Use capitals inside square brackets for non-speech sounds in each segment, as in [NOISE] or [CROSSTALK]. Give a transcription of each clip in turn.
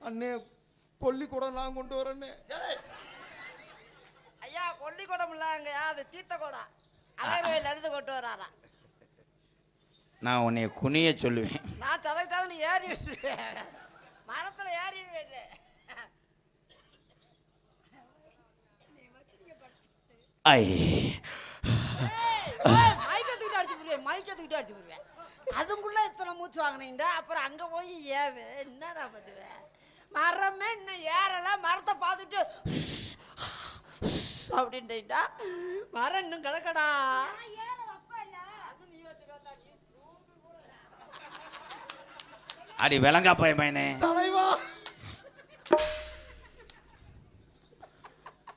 அண்ணே கொல்லி கூட நான் கொண்டு வரேன்னே. ஐயா கொல்லி குடம் இல்லைங்க அது தீர்த்த குடம் இருந்து கொண்டு வராரா. நான் உன்னை குனிய சொல்லுவேன். நான் சதக்கு தகுந்த ஏறி மரத்துல ஏறி ஐ. மைக்க தூக்கிட்டு அடிச்சு போடுவேன் மைக்க தூக்கிட்டு அடிச்சு போடுவேன் அதுக்குள்ள இத்தனை மூச்சு வாங்கினீங்கடா. அப்புறம் அங்க போய் ஏவே என்னடா பண்ணுவேன் மரமே இன்னும் ஏறல மரத்தை பார்த்துட்டு அப்படின்ட்டா மரம் இன்னும் கிடக்கடா. அடி விளங்கா போய் பையனே. தலைவா.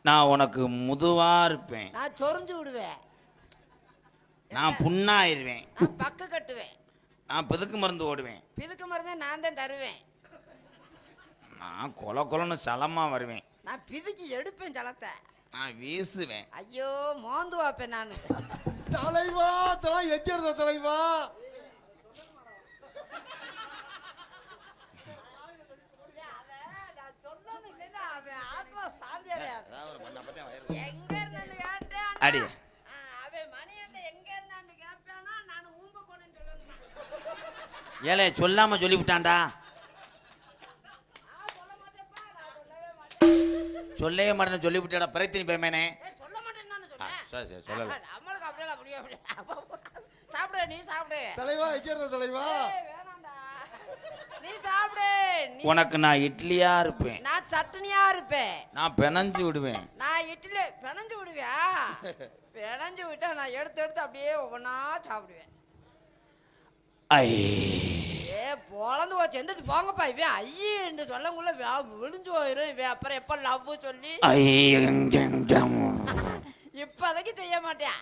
நான் உனக்கு முதுவா இருப்பேன். நான் சொரிஞ்சு விடுவேன். நான் புண்ணாயிருவேன். பக்கு கட்டுவேன். நான் பிதுக்கு மருந்து ஓடுவேன். பிதுக்கு மருந்தே நான் தான் தருவேன். நான் கொல கொலன்னு சலமா வருவேன். நான் பிதுக்கி எடுப்பேன் ஜலத்தை நான் வீசுவேன். ஐயோ மோந்து வாப்பேன் நான். தலைவா தலை எச்சிருந்த தலைவா? அடி. ஆ, அவன் மணி அண்ணன் எங்க இருந்தான்னு கேட்பானா நான் ஊம்ப போனேன்னு சொல்லணுமா ஏலே சொல்லாம சொல்லிவிட்டான்டா நான் சொல்ல மாட்டேன்ப்பா நான் சொல்லவே மாட்டேன் சொல்லவே மாட்டேன்னு சொல்லிவிட்டாடா பயமேனே ஏய், சொல்ல மாட்டேன்னு தானே ஆ, சொன்னேன் சரி சரி சொல்லல. நம்மளுக்கு அப்படியெல்லாம் முடியாது. சாப்பிடு நீ சாப்பிடு. தலைவா எச்சிருந்த தலைவா? ஏய், வேணாம்டா. நீ சாப்பிடு உனக்கு நான் இட்லியா இருப்பேன். நான் சட்னியா இருப்பேன். நான் பெனஞ்சு விடுவேன். நான் இட்லி பிணைஞ்சு விடுவியா? [LAUGHS] பிணைஞ்சு விட்டா நான் எடுத்து எடுத்து அப்படியே ஒவ்வொன்றா சாப்பிடுவேன். ஐ ஏ பொழந்து போச்சு. எந்திரிச்சு போங்கப்பா இவன் ஐயே இந்த சொல்லங்குள்ள விழுந்து போயிரும் இவன். அப்புறம் எப்போ லவ் சொல்லி? ஐ எங் இப்போதைக்கு செய்ய மாட்டேன்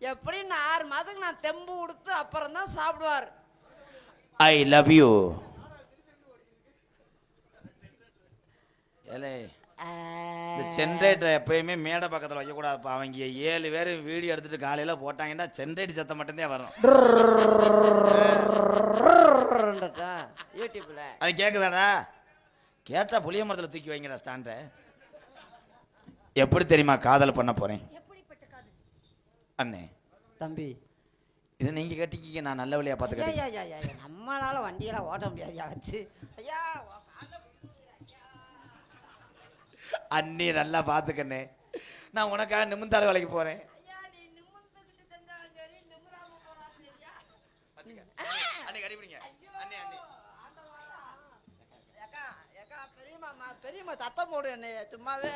எப்படின்னு நான் ஆறு மாதத்துக்கு நான் தெம்பு கொடுத்து அப்புறம் தான் சாப்பிடுவார் ஐ லவ் யூ ஏலே இந்த ஜென்ரேட்டர் எப்பயுமே மேடை பக்கத்தில் வைக்கக்கூடாதுப்பா அவங்க ஏழு பேர் வீடியோ எடுத்துட்டு காலையில் போட்டாங்கன்னா ஜென்ரேட்டர் சத்தம் மட்டும்தான் வரும் யூடியூப்ல. அது கேட்குதாடா கேட்டா புளிய மரத்தில் தூக்கி வைங்கடா ஸ்டாண்டை. எப்படி தெரியுமா காதல் பண்ண போறேன்? அண்ணே. தம்பி. இது நீங்க கட்டிக்கிங்க நான் நல்ல வழியா பார்த்து ஐயா, கட்டி ஐயா, ஐயா, ஐயா, நம்மளால வண்டியெல்லாம் ஓட்ட முடியாதுயா வச்சு ஐயா அண்ணி நல்லா பார்த்துக்கண்ணே. நான் உனக்காக நிமிந்தாள் வேலைக்கு போறேன். அண்ணே கடிபிடிங்க அண்ணே அண்ணே. பெரியம்மா பெரியம்மா சத்தம் போடு என்னைய சும்மாவே.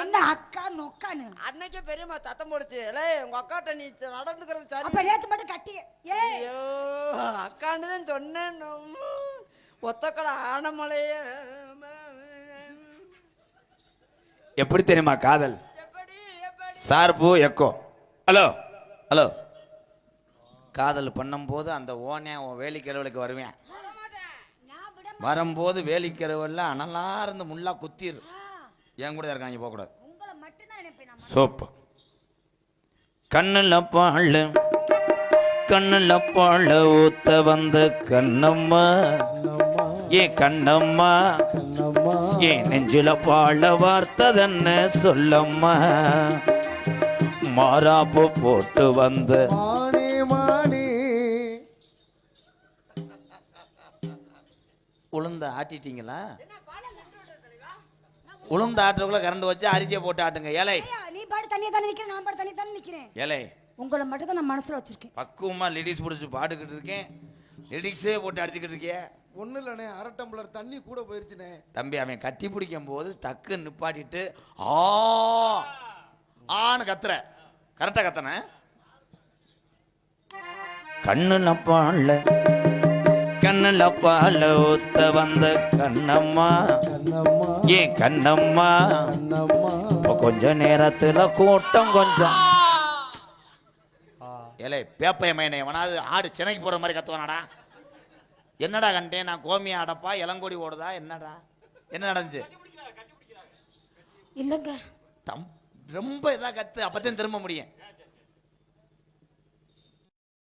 என்ன அக்கா நொக்கானு? அன்னைக்கே பெரியம்மா சத்தம் போடுச்சு. லே உங்க அக்காட்ட நீ நடந்துக்கிறது அப்ப சரி நேத்து மட்டும் கட்டி ஏய் ஐயோ அக்கான்னு தான் சொன்னேன். ஒத்தக்கடை ஆனமலையே. எப்படி தெரியுமா காதல்? எப்படி எப்படி? சார்பு எக்கோ. Hello hello. காதல் பண்ணும்போது அந்த ஓனே உன் வேலிக்கரவலுக்கு வருவேன். வரும்போது வேலிக்கரவல்ல அனலா இருந்து முள்ளா குத்திரு. என் கூட இருக்காங்க போகக்கூடாது சோப்பு. கண்ணுல பாழ் கண்ணுல பாழ ஊத்த வந்த கண்ணம்மா. ஏ கண்ணம்மா? ஏ நெஞ்சில பாழ வார்த்ததென்ன சொல்லம்மா? மாறாப்பு போட்டு வந்த உளுந்த ஆட்டிட்டீங்களா? உளுந்த ஆட்டுறதுக்குள்ள கரண்ட் வச்சு அரிசியை போட்டு ஆட்டுங்க. ஏலை. ஐயா, நீ பாட்டு தனியா தானே நிக்கிறேன் நான் பாட்டு தனியா தானே நிக்கிறேன். ஏலை. உங்களை மட்டும் தான் நான் மனசுல வச்சிருக்கேன். பக்குவமா லிடிக்ஸ் பிடிச்சி பாட்டுக்கிட்டு இருக்கேன். லிடிக்ஸே போட்டு அடிச்சுக்கிட்டு இருக்கியே. ஒன்றும் இல்லைண்ணே அரை டம்ளர் தண்ணி கூட போயிருச்சுண்ணே. தம்பி அவன் கட்டி பிடிக்கும் போது டக்கு நிப்பாட்டிட்டு ஆ ஆன்னு கத்துற. கரெக்டா கத்தன? கண்ணுல பாழ கண்ணுல பாழ ஊத்த வந்த கண்ணம்மா. கண்ணம்மா. ஏன் கண்ணம்மா. கண்ணம்மா. இப்ப கொஞ்ச நேரத்துல கூட்டம் கொஞ்சம். ஏலே பேப்பைய மையனை எவனாவது ஆடு சினைக்கு போற மாதிரி கத்துவானாடா? என்னடா கண்டேன் நான் கோமியா அடப்பா இளங்கோடி ஓடுதா என்னடா? என்ன நடந்துச்சு? இல்லங்க. தம் ரொம்ப இதா கத்து அப்பதான் திரும்ப முடியும்.